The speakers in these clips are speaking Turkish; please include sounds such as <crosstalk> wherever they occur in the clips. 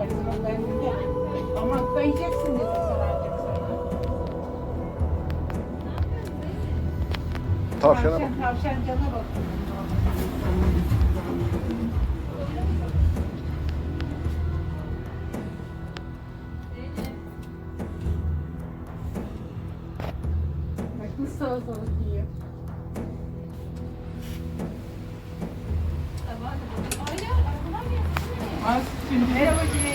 koyarız. Ben de. Tavşana bak. Tavşan cana bak. Bak nasıl soğuk soğuk yiyor. Merhaba Cüneyt.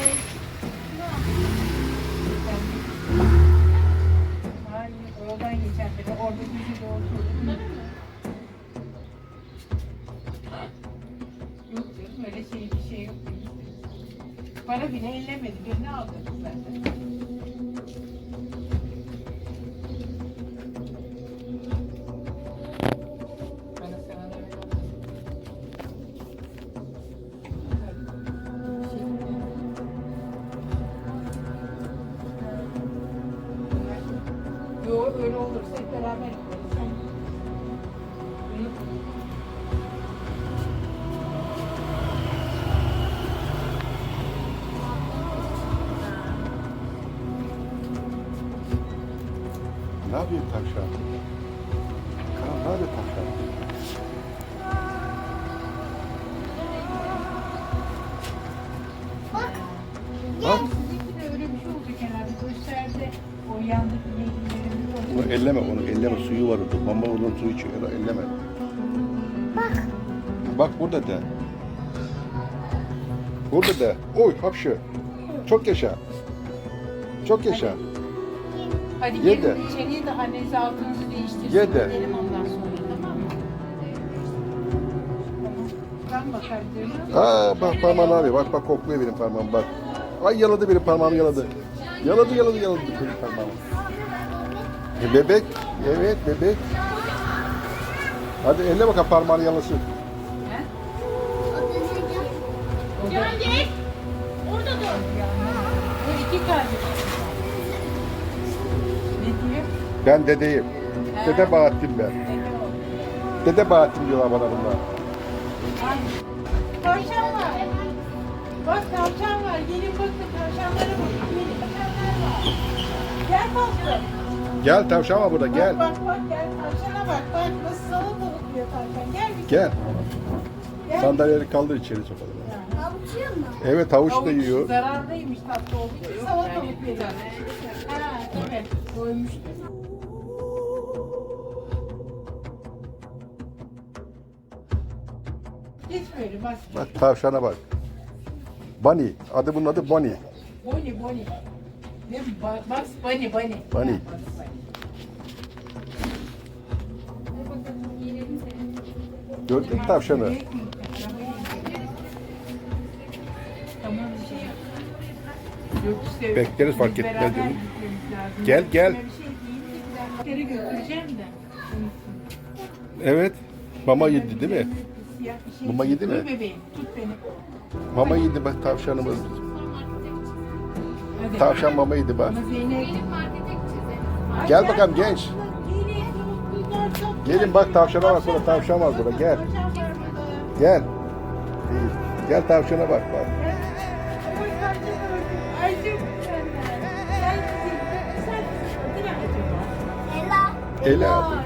Hayır, oradan geçen biri. Orada bizi de oturdu. Yok canım öyle şey bir şey yok. Para bile ellemedi. Birini aldırdık zaten. Olursa hep beraber Ne yapıyor tavşan? Elleme onu elleme suyu var orada. Mamba oradan su içiyor. Elleme. Bak. Bak burada de. Burada de. Oy hapşı. Çok yaşa. Çok yaşa. Hadi Ye gelin de. içeriye de anneniz altınızı değiştirsin. Ye de. Gidelim ondan sonra tamam mı? Tamam. Ben bakarım diyorum. Aa bak parmağını abi. Bak bak kokluyor benim parmağım bak. Ay yaladı benim parmağımı yaladı. Yaladı yaladı yaladı benim parmağımı. E, bebek. Evet bebek. Hadi elle bakalım parmağını yalasın. Geldik. Orada dur. Bu iki kardeş. Ne diyor? Ben dedeyim. Dede Bahattin ben. Dede Bahattin diyorlar bana bunlar. Tavşan var. Bak tavşan var. Gelin bakın tavşanlara bakın. Tavşanlar var. Gel tatlım. Gel tavşan var burada gel. Bak bak bak gel tavşana bak. Bak nasıl salatalık diyor tavşan. Gel bir Gel. gel. Sandalyeleri kaldır içeri sokalım. Avuçuyor mu? Evet havuç da Havuç yiyor. Zararlıymış tatlı olduğu için salatalık veriyor. Ha evet. Koymuş. Geç böyle bak. Bak tavşana bak. Bunny. Adı bunun adı Bunny. Boni boni. Bani. Bunny. Bugs Bunny. Gördün mü tavşanı? Bekleriz, fark etmez. Gel, gel. Şey ben götüreceğim de. Evet. Mama yedi değil mi? Şey. Mama yedi mi? Mama yedi bak tavşanımız. Tavşan mama yedi bak. Gel bakalım genç. Gelin. Bak tavşana bak burada tavşan var burada gel. Var burada. Gel. Gel tavşana bak bak. Oy kaçı gördüm. Ay çok mükemmel. Sen sen adı ne acaba? Ela. Ela. Aa, Çok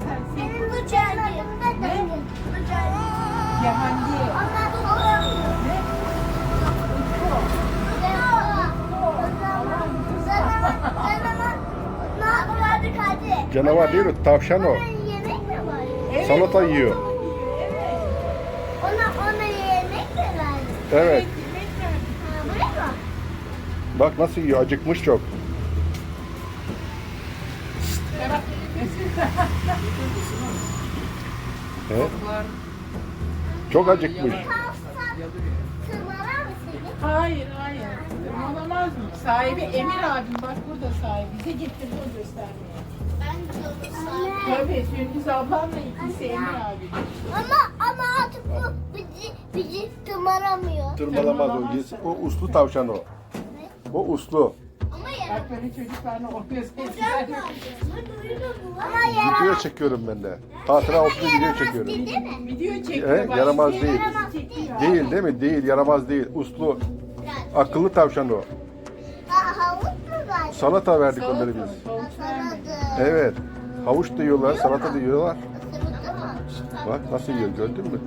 güzel. Senin Bu çaylarım da benim. Bu çaylarım. Yahancı. Ama doğru. Ne? Canavar değil o tavşan o. Yemek mi var? Evet, Salata yiyor. Evet. Ona ona yemek mi var? Evet. yemek verdim. Ha, buraya mı? Bak nasıl yiyor acıkmış çok. <laughs> Evet. Çok acıkmış. Tırmalar mısın? Hayır, hayır. Olamaz mı? Sahibi Emir abim. Bak burada sahibi. Bize getirdi o göstermeye. Ben Tabii. Sündüz ablamla ikisi Emir abi. Ama ama artık bu bizi bizi tırmalamıyor. Tırmalamaz o. yes- O uslu tavşan o. O uslu. Ama. Bak böyle çocuklarla oynuyor sesler. Ama ya. Video çekiyorum ben de. Hatıra diye video çekiyorum. Değil mi? Video. Evet, bak, yaramaz değil. bizi çekiyor. Değil değil mi? Değil. Yaramaz değil. Uslu. Akıllı tavşan o. Aa, havuz mu var? Salata verdik Salata, onları biz. havuç vermedik. Evet. Havuç da yiyorlar, salata da yiyorlar. Bak nasıl yiyor gördün mü?